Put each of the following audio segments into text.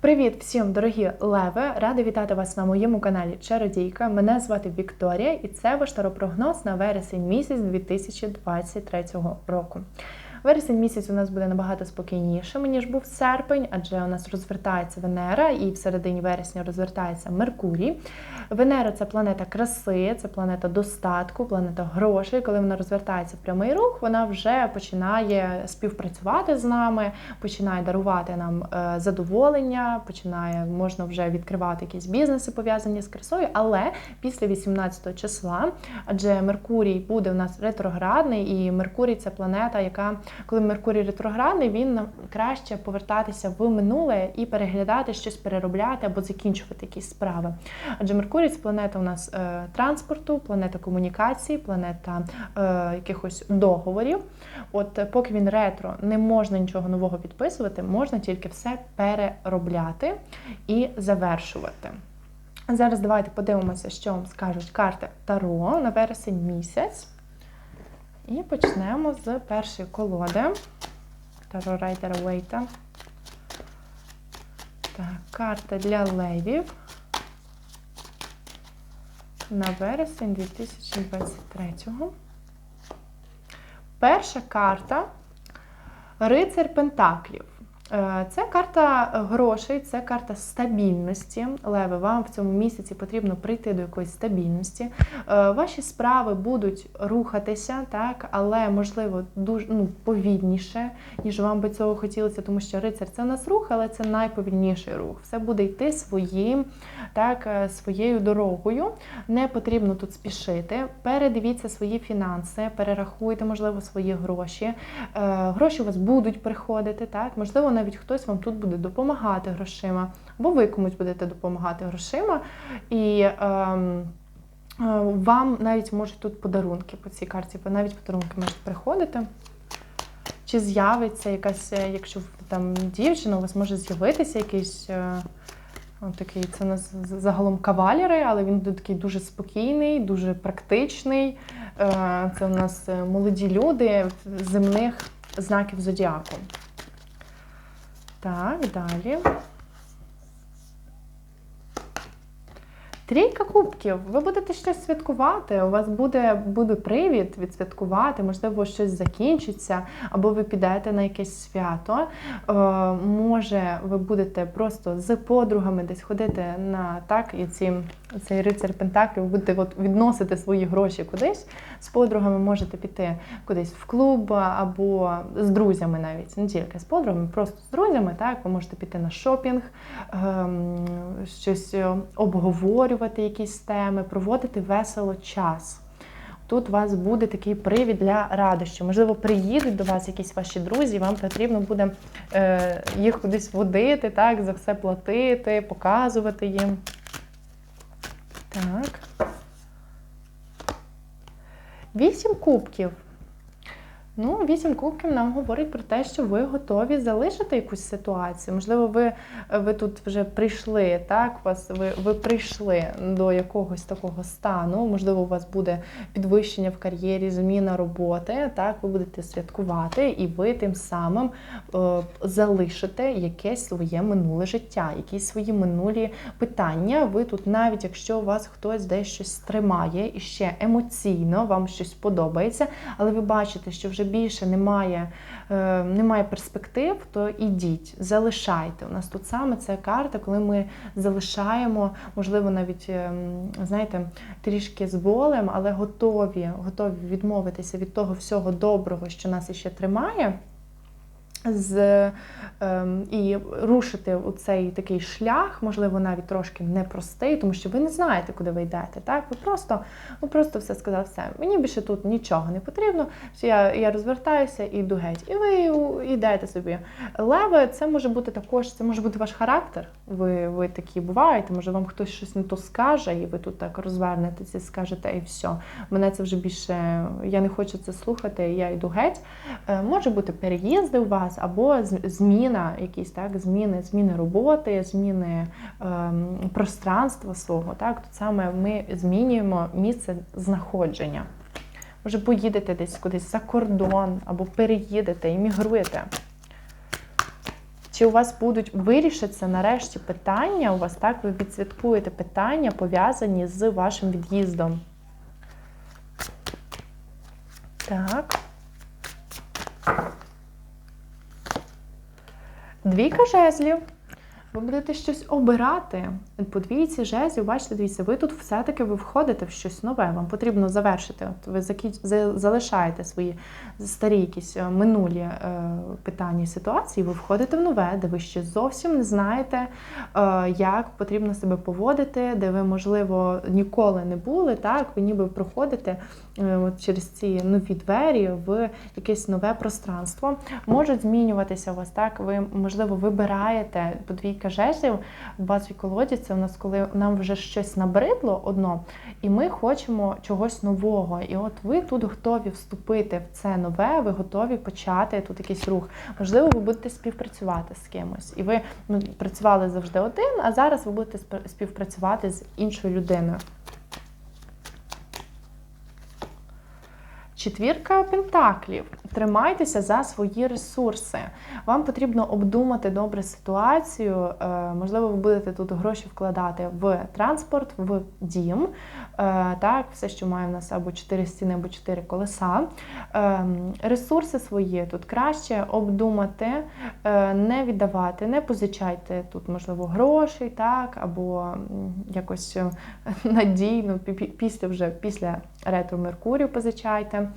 Привіт всім, дорогі леви! Рада вітати вас на моєму каналі Чародійка. Мене звати Вікторія, і це ваш таропрогноз на вересень місяць 2023 року. Вересень місяць у нас буде набагато спокійнішим, ніж був серпень, адже у нас розвертається Венера, і в середині вересня розвертається Меркурій. Венера це планета краси, це планета достатку, планета грошей. Коли вона розвертається в прямий рух, вона вже починає співпрацювати з нами, починає дарувати нам е, задоволення, починає можна вже відкривати якісь бізнеси пов'язані з красою. Але після 18 числа, адже Меркурій буде у нас ретроградний, і Меркурій це планета, яка коли Меркурій ретроградний, він нам краще повертатися в минуле і переглядати щось, переробляти або закінчувати якісь справи. Адже Меркурій це планета у нас е, транспорту, планета комунікації, планета е, якихось договорів. От е, поки він ретро, не можна нічого нового підписувати, можна тільки все переробляти і завершувати. Зараз давайте подивимося, що вам скажуть карти Таро на вересень місяць. І почнемо з першої колоди Таро Райдера Вейта. Так, карта для левів на вересень 2023-го. Перша карта Рицар Пентаклів. Е, Це карта грошей, це карта стабільності. Леви, вам в цьому місяці потрібно прийти до якоїсь стабільності. Е, Ваші справи будуть рухатися, так, але можливо дуже ну, повільніше, ніж вам би цього хотілося, тому що рицар це у нас рух, але це найповільніший рух. Все буде йти своїм, так, е, своєю дорогою. Не потрібно тут спішити. Передивіться свої фінанси, перерахуйте, можливо, свої гроші. Е, Гроші у вас будуть приходити, так, можливо, навіть хтось вам тут буде допомагати грошима, або ви комусь будете допомагати грошима. І ем, е, вам навіть можуть тут подарунки по цій карті, ви навіть подарунки можуть приходити. Чи з'явиться якась, е, якщо там дівчина, у вас може з'явитися якийсь. е, такий, це нас загалом кавалери, але він такий дуже спокійний, дуже практичний. Е, Це у нас молоді люди земних знаків зодіаку. Так, далі. Трійка кубків. Ви будете щось святкувати. У вас буде, буде привід відсвяткувати, можливо, щось закінчиться, або ви підете на якесь свято. Е, може, ви будете просто з подругами десь ходити на так, і ці, цей рицар Пентаклів, будете от відносити свої гроші кудись. З подругами можете піти кудись в клуб або з друзями навіть, не тільки з подругами, просто з друзями. Так, ви можете піти на шопінг, ем, щось е, обговорювати, якісь теми, проводити весело час. Тут у вас буде такий привід для радощів. Можливо, приїдуть до вас якісь ваші друзі, вам потрібно буде е, їх кудись водити, так, за все платити, показувати їм. Так. Вісім кубків. Ну, вісім кубків нам говорить про те, що ви готові залишити якусь ситуацію. Можливо, ви, ви тут вже прийшли, так? Вас, ви, ви прийшли до якогось такого стану. Можливо, у вас буде підвищення в кар'єрі, зміна роботи. Так, ви будете святкувати, і ви тим самим е, залишите якесь своє минуле життя, якісь свої минулі питання. Ви тут, навіть якщо у вас хтось десь щось тримає і ще емоційно вам щось подобається, але ви бачите, що вже більше немає, е, немає перспектив, то ідіть, залишайте. У нас тут саме ця карта, коли ми залишаємо, можливо, навіть ем, знаєте, трішки з болем, але готові, готові відмовитися від того всього доброго, що нас іще тримає з, ем, і рушити у цей такий шлях, можливо, навіть трошки непростий, тому що ви не знаєте, куди ви йдете. Так? Ви просто, ви просто все сказали, все, мені більше тут нічого не потрібно, що я, я розвертаюся і йду геть. І ви йдете собі. Леви, це може бути також, це може бути ваш характер. Ви, ви такі буваєте, може вам хтось щось не то скаже, і ви тут так розвернетеся скажете, і все. Мене це вже більше, я не хочу це слухати, я йду геть. Е, Може бути переїзди у вас, або зміна, якісь так, зміни, зміни роботи, зміни ем, пространства свого. Так, тут саме ми змінюємо місце знаходження. Може, поїдете десь кудись за кордон, або переїдете, іммігруєте. Чи у вас будуть вирішитися нарешті питання? У вас так ви відсвяткуєте питання, пов'язані з вашим від'їздом? Так. Двійка жезлів. Ви будете щось обирати. По двійці жезлів, бачите, дивіться, ви тут все-таки ви входите в щось нове. Вам потрібно завершити. От ви закінч... залишаєте свої старі якісь е, минулі е, питання ситуації, ви входите в нове, де ви ще зовсім не знаєте, е, як потрібно себе поводити, де ви, можливо, ніколи не були. Так, ви ніби проходите е, от через ці нові двері в якесь нове пространство. Можуть змінюватися у вас так. Ви, можливо, вибираєте по двійка жезлів в базовій колоді. Це у нас коли нам вже щось набридло одно, і ми хочемо чогось нового. І от ви тут готові вступити в це нове, ви готові почати тут якийсь рух. Можливо, ви будете співпрацювати з кимось. І ви ну, працювали завжди один, а зараз ви будете співпрацювати з іншою людиною. Четвірка пентаклів. Тримайтеся за свої ресурси. Вам потрібно обдумати добре ситуацію. Е, можливо, ви будете тут гроші вкладати в транспорт, в дім. Е, так, все, що має в нас або 4 стіни, або 4 колеса. Е, ресурси свої тут краще обдумати, не віддавати, не позичайте тут, можливо, грошей, так, або якось надійно після вже після ретро Меркурію позичайте,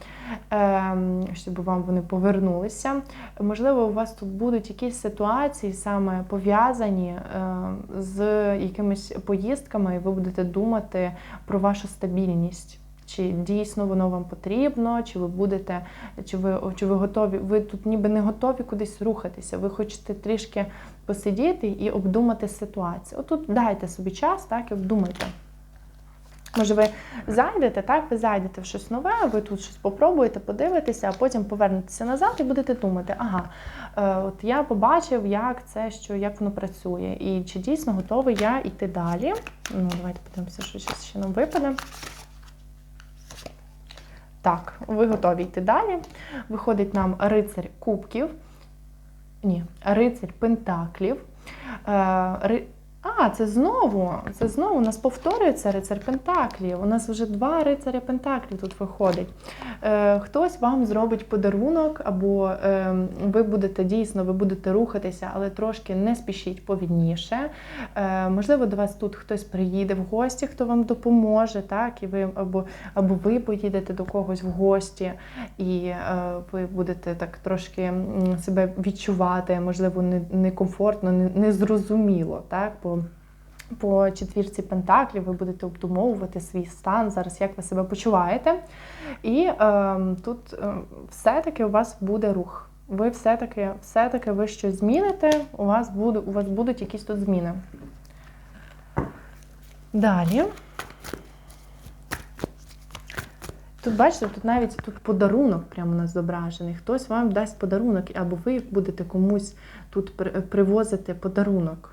щоб вам вони повернулися. Можливо, у вас тут будуть якісь ситуації саме пов'язані е, з якимись поїздками, і ви будете думати про вашу стабільність. Чи дійсно воно вам потрібно, чи ви будете, чи ви чи ви готові? Ви тут ніби не готові кудись рухатися. Ви хочете трішки посидіти і обдумати ситуацію. Отут дайте собі час, так і обдумайте. Може, ви зайдете, так, ви зайдете в щось нове, ви тут щось попробуєте, подивитеся, а потім повернетеся назад і будете думати, ага, е, от я побачив, як це, що як воно працює, і чи дійсно готовий я йти далі. Ну, Давайте подивимося, що щось ще нам випаде. Так, ви готові йти далі. Виходить нам рицарь кубків. Ні, рицарь пентаклів. Е, а, це знову. Це знову у нас повторюється рицар Пентаклів. У нас вже два рицаря Пентаклів тут виходить. Е, Хтось вам зробить подарунок, або е, ви будете дійсно, ви будете рухатися, але трошки не спішіть повільніше. Е, Можливо, до вас тут хтось приїде в гості, хто вам допоможе, так, і ви або або ви поїдете до когось в гості, і е, ви будете так трошки себе відчувати, можливо, некомфортно, незрозуміло. так, по четвірці Пентаклів ви будете обдумовувати свій стан, зараз як ви себе почуваєте. І е, тут е, все-таки у вас буде рух. Ви все-таки все-таки ви щось зміните, у вас, буде, у вас будуть якісь тут зміни. Далі. Тут, бачите, тут навіть тут подарунок прямо у нас зображений. Хтось вам дасть подарунок, або ви будете комусь тут привозити подарунок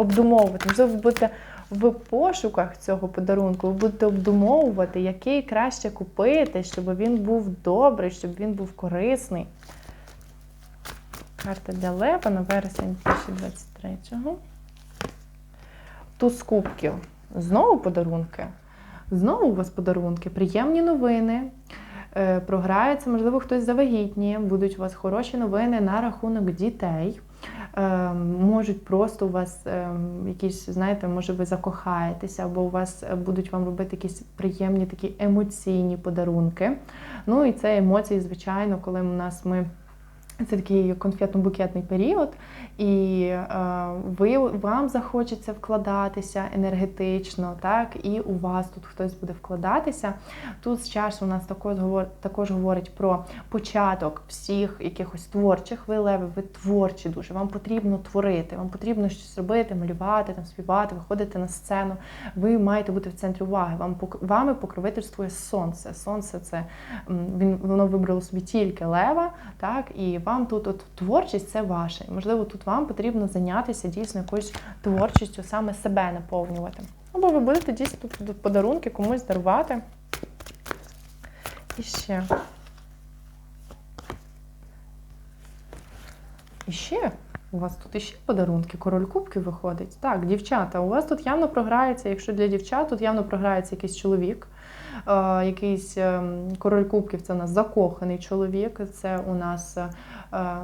обдумовувати. Можливо, ви будете в пошуках цього подарунку, ви будете обдумовувати, який краще купити, щоб він був добрий, щоб він був корисний. Карта для Лева на вересень 2023-го. Туз кубків. Знову подарунки. Знову у вас подарунки, приємні новини. Е, програються, можливо, хтось завагітніє, будуть у вас хороші новини на рахунок дітей. Ем, можуть просто у вас ем, якісь, знаєте, може ви закохаєтеся, або у вас е, будуть вам робити якісь приємні такі емоційні подарунки. Ну і це емоції, звичайно, коли у нас ми. Це такий конфетно-букетний період, і е, ви вам захочеться вкладатися енергетично, так і у вас тут хтось буде вкладатися. Тут з часу у нас також також говорить про початок всіх якихось творчих ви леви, ви творчі дуже. Вам потрібно творити, вам потрібно щось робити, малювати, там співати, виходити на сцену. Ви маєте бути в центрі уваги. Вам вами покровительствує сонце. Сонце це він воно вибрало собі тільки лева, так і вам тут от творчість це ваше. Можливо, тут вам потрібно зайнятися дійсно якоюсь творчістю, саме себе наповнювати. Або ви будете дійсно тут подарунки комусь дарувати. І ще. І ще у вас тут іще подарунки, король кубків виходить. Так, дівчата, у вас тут явно програється, якщо для дівчат, тут явно програється якийсь чоловік. Е, якийсь е, король кубків це у нас закоханий чоловік, це у нас е,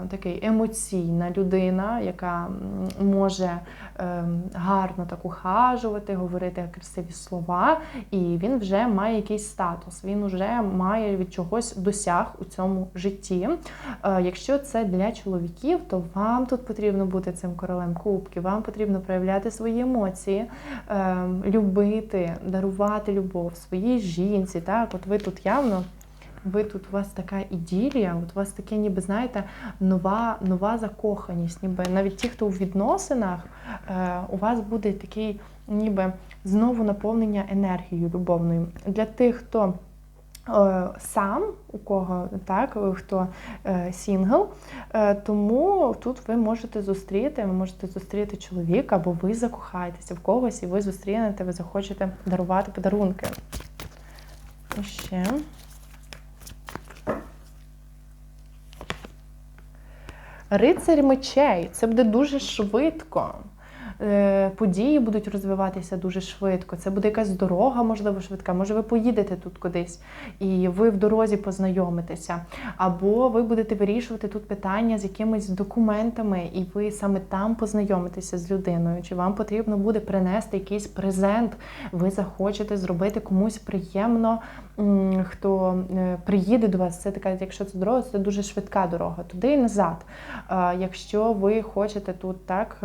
такий емоційна людина, яка може е, гарно так ухажувати, говорити красиві слова, і він вже має якийсь статус, він вже має від чогось досяг у цьому житті. Е, Якщо це для чоловіків, то вам тут потрібно бути цим королем кубків, вам потрібно проявляти свої емоції, е, любити, дарувати любов своїй жінці. Так, от ви тут явно. Ви тут у вас така іділія, от у вас таке, ніби знаєте, нова нова закоханість. Ніби навіть ті, хто у відносинах, е, у вас буде такий, ніби знову наповнення енергією любовною. Для тих, хто е, сам, у кого так, хто е, сінгл, е, тому тут ви можете зустріти, ви можете зустріти чоловіка, або ви закохаєтеся в когось, і ви зустрінете, ви захочете дарувати подарунки. І ще. Рицарь мечей. Це буде дуже швидко. Е, Події будуть розвиватися дуже швидко. Це буде якась дорога, можливо, швидка. Може, ви поїдете тут кудись, і ви в дорозі познайомитеся. Або ви будете вирішувати тут питання з якимись документами, і ви саме там познайомитеся з людиною. Чи вам потрібно буде принести якийсь презент? Ви захочете зробити комусь приємно, хто е, приїде до вас. Це така, якщо це дорога, це дуже швидка дорога, туди і назад. Якщо ви хочете тут так.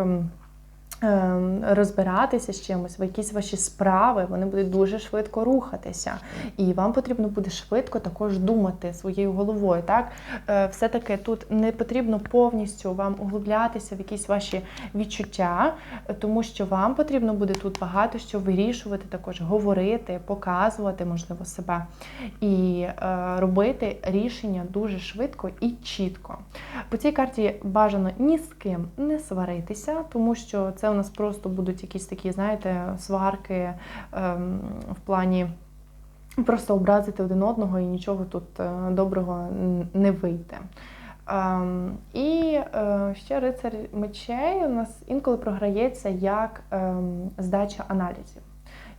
Ем, Розбиратися з чимось, в якісь ваші справи, вони будуть дуже швидко рухатися. І вам потрібно буде швидко також думати своєю головою. Так? Е, Все-таки тут не потрібно повністю вам углублятися в якісь ваші відчуття, тому що вам потрібно буде тут багато що вирішувати, також говорити, показувати, можливо, себе. І е, робити рішення дуже швидко і чітко. По цій карті бажано ні з ким не сваритися, тому що це у нас просто будуть якісь такі, знаєте, сварки ем, в плані. Просто образити один одного і нічого тут е, доброго не вийде. Ем, і е, ще рицар мечей у нас інколи програється як ем, здача аналізів.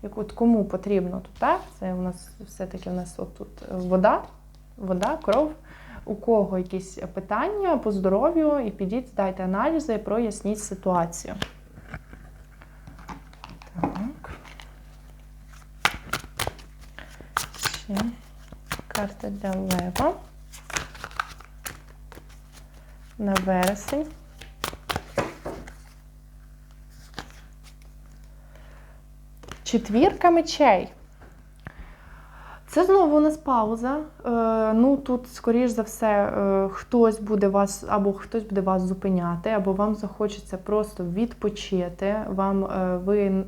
Як от кому потрібно тут, так? Це у нас все-таки у нас от тут вода, вода, кров. У кого якісь питання по здоров'ю, і підіть, здайте аналізи, проясніть ситуацію. Так. Ще карта для лева. На вересень. Четвірка мечей. Це знову у нас пауза. Е, ну тут, скоріш за все, е, хтось буде вас або хтось буде вас зупиняти, або вам захочеться просто відпочити. Вам е, ви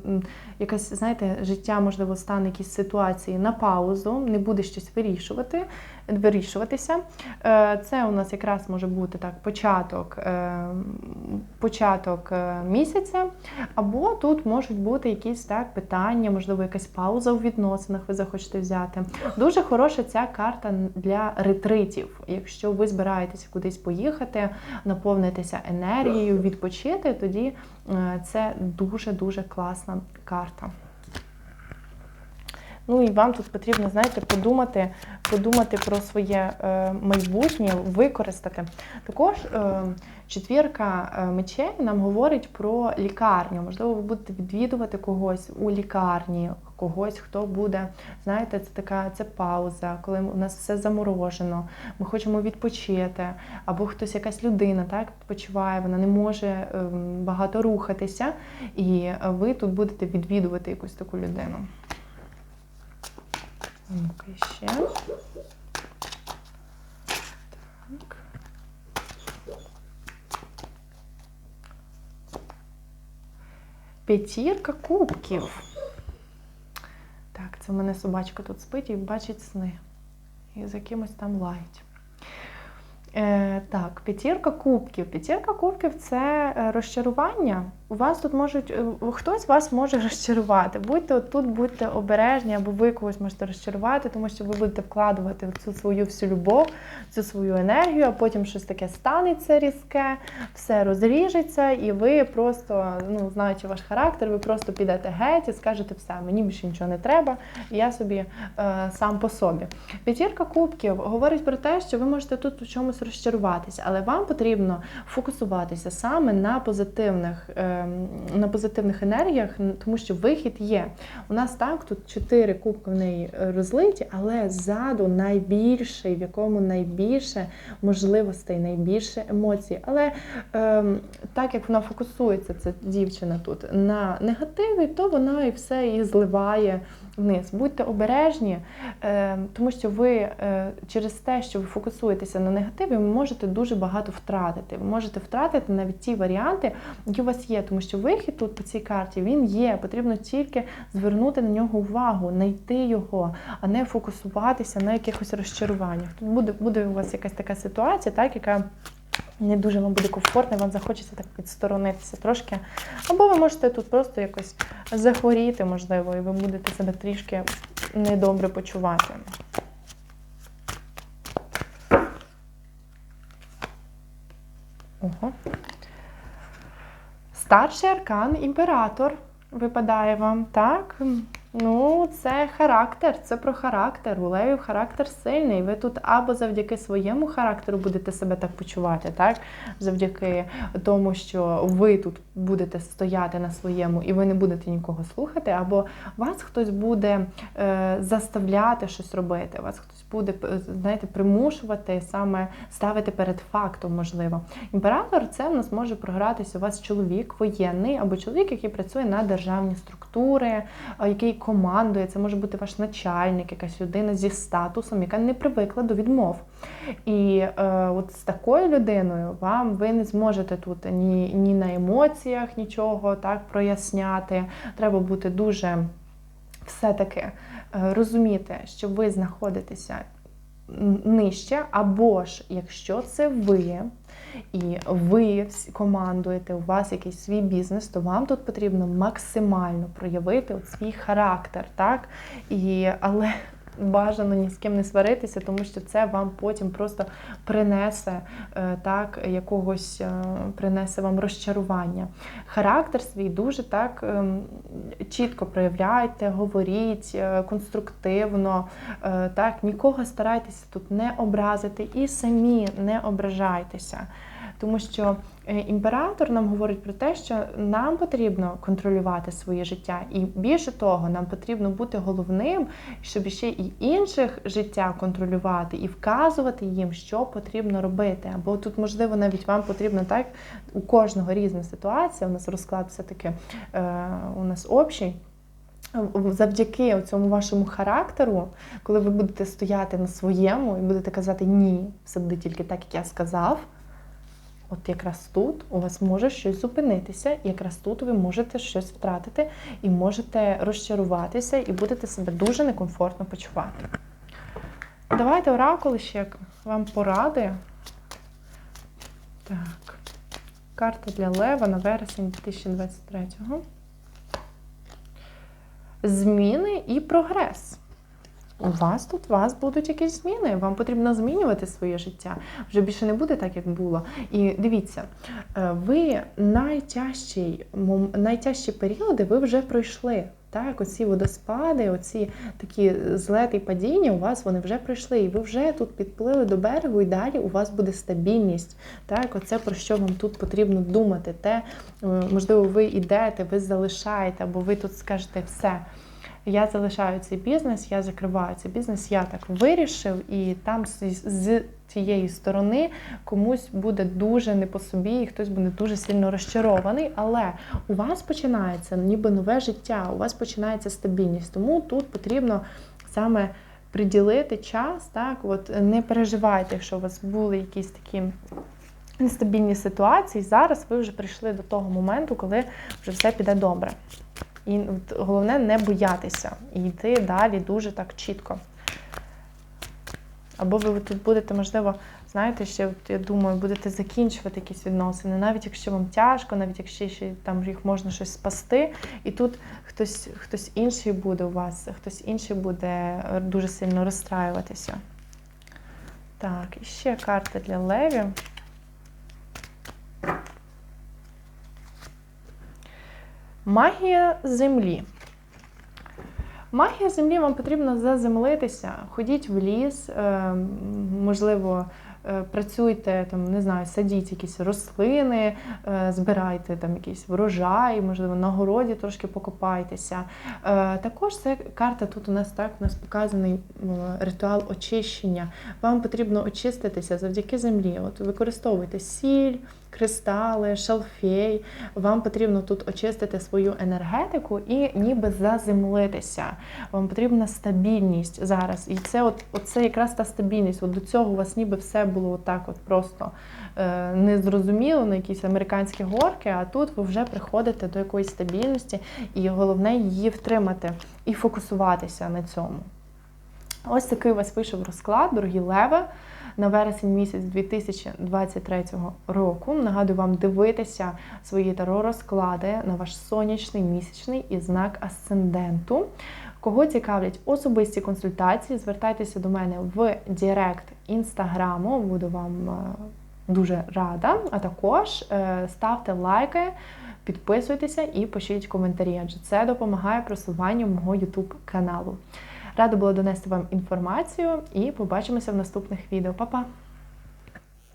якась, знаєте, життя, можливо, стане якісь ситуації на паузу, не буде щось вирішувати, вирішуватися. Е, це у нас якраз може бути так початок, е, початок е, місяця, або тут можуть бути якісь так питання, можливо, якась пауза у відносинах ви захочете взяти. Дуже хороша ця карта для ретритів. Якщо ви збираєтеся кудись поїхати, наповнитися енергією, відпочити, тоді це дуже-дуже класна карта. Ну і вам тут потрібно, знаєте, подумати, подумати про своє е, майбутнє, використати. Також е, четвірка е, мечей нам говорить про лікарню. Можливо, ви будете відвідувати когось у лікарні, когось, хто буде, знаєте, це така це пауза, коли у нас все заморожено, ми хочемо відпочити, або хтось, якась людина, так відпочиває, вона не може е, багато рухатися, і ви тут будете відвідувати якусь таку людину. Ну-ка ще. Так. П'ятірка кубків. Так, це в мене собачка тут спить і бачить сни. І за якимось там лають. Е, так, п'ятірка кубків. П'ятірка кубків це е, розчарування. У вас тут можуть е, хтось вас може розчарувати. Будьте отут, будьте обережні, або ви когось можете розчарувати, тому що ви будете вкладувати в цю свою всю любов, цю свою енергію, а потім щось таке станеться різке, все розріжеться, і ви просто, ну знаючи ваш характер, ви просто підете геть і скажете, все, мені більше нічого не треба, і я собі е, сам по собі. П'ятірка кубків говорить про те, що ви можете тут у чомусь розчаруватися, але вам потрібно фокусуватися саме на позитивних е, на позитивних енергіях, тому що вихід є. У нас так тут чотири кубки в неї розлиті, але ззаду найбільший, в якому найбільше можливостей, найбільше емоцій. Але е, так як вона фокусується, ця дівчина тут на негативі, то вона і все і зливає вниз. Будьте обережні, е, тому що ви е, через те, що ви фокусуєтеся на негативі, ви можете дуже багато втратити. Ви можете втратити навіть ті варіанти, які у вас є, тому що вихід тут по цій карті він є. Потрібно тільки звернути на нього увагу, знайти його, а не фокусуватися на якихось розчаруваннях. Тут буде буде у вас якась така ситуація, так яка не дуже вам буде комфортно, вам захочеться так відсторонитися трошки. Або ви можете тут просто якось захворіти, можливо, і ви будете себе трішки недобре почувати. Ого. Старший аркан імператор випадає вам, так? Ну, це характер, це про характер. У Левів характер сильний. Ви тут або завдяки своєму характеру будете себе так почувати, так? Завдяки тому, що ви тут будете стояти на своєму і ви не будете нікого слухати, або вас хтось буде е, заставляти щось робити, вас хтось буде знаєте, примушувати саме ставити перед фактом, можливо. Імператор це в нас може програтися у вас чоловік воєнний, або чоловік, який працює на державні структури, який командує, це може бути ваш начальник, якась людина зі статусом, яка не привикла до відмов. І е, от з такою людиною вам ви не зможете тут ні, ні на емоціях нічого так проясняти. Треба бути дуже все-таки е, розуміти, що ви знаходитеся нижче, або ж якщо це ви і ви командуєте, у вас якийсь свій бізнес, то вам тут потрібно максимально проявити от свій характер, так? І, Але бажано ні з ким не сваритися, тому що це вам потім просто принесе е, так, якогось е, принесе вам розчарування. Характер свій дуже так ем, чітко проявляйте, говоріть е, конструктивно, так, нікого старайтеся тут не образити і самі не ображайтеся. Тому що е, імператор нам говорить про те, що нам потрібно контролювати своє життя, і більше того, нам потрібно бути головним, щоб ще і інших життя контролювати і вказувати їм, що потрібно робити. Або тут, можливо, навіть вам потрібно так у кожного різна ситуація. У нас розклад все таки е, у нас общий. Завдяки цьому вашому характеру, коли ви будете стояти на своєму і будете казати ні, все буде тільки так, як я сказав. От якраз тут у вас може щось зупинитися, якраз тут ви можете щось втратити і можете розчаруватися, і будете себе дуже некомфортно почувати. Давайте оракули ще вам поради. Так, карта для Лева на вересень 2023-го. Зміни і прогрес. У вас тут у вас будуть якісь зміни. Вам потрібно змінювати своє життя. Вже більше не буде так, як було. І дивіться, е, ви найтяжчі, найтяжчі періоди ви вже пройшли. Так, оці водоспади, оці такі злети і падіння у вас вони вже пройшли, і ви вже тут підплили до берегу, і далі у вас буде стабільність. Так, оце про що вам тут потрібно думати. Те, е, можливо, ви йдете, ви залишаєте, або ви тут скажете все я залишаю цей бізнес, я закриваю цей бізнес, я так вирішив, і там з, цієї сторони комусь буде дуже не по собі, і хтось буде дуже сильно розчарований. Але у вас починається ніби нове життя, у вас починається стабільність. Тому тут потрібно саме приділити час, так, от не переживайте, якщо у вас були якісь такі. Нестабільні ситуації, зараз ви вже прийшли до того моменту, коли вже все піде добре. І головне не боятися і йти далі дуже так чітко. Або ви тут будете, можливо, знаєте, ще я думаю, будете закінчувати якісь відносини, навіть якщо вам тяжко, навіть якщо ще там їх можна щось спасти, і тут хтось, хтось інший буде у вас, хтось інший буде е, дуже сильно розстраюватися. Так, і ще карта для леві. Магія землі. Магія землі вам потрібно заземлитися. Ходіть в ліс, е, можливо, е, працюйте там, не знаю, садіть якісь рослини, е, збирайте там якийсь врожай, можливо, на городі трошки покопайтеся. Також це карта тут у нас так, у нас показаний ритуал очищення. Вам потрібно очиститися завдяки землі. От використовуйте сіль, кристали, шалфей. Вам потрібно тут очистити свою енергетику і ніби заземлитися. Вам потрібна стабільність зараз. І це от, оце якраз та стабільність. От до цього у вас ніби все було отак, от просто е, незрозуміло на якісь американські горки, а тут ви вже приходите до якоїсь стабільності, і головне її втримати і фокусуватися на цьому. Ось такий у вас вийшов розклад, дорогі леви, на вересень місяць 2023 року. Нагадую вам дивитися свої таро розклади на ваш сонячний місячний і знак асценденту. Кого цікавлять особисті консультації, звертайтеся до мене в Директ інстаграму, буду вам е, дуже рада. А також е, ставте лайки, підписуйтеся і пишіть коментарі, адже це допомагає просуванню мого YouTube каналу. Рада була донести вам інформацію і побачимося в наступних відео. Па-па!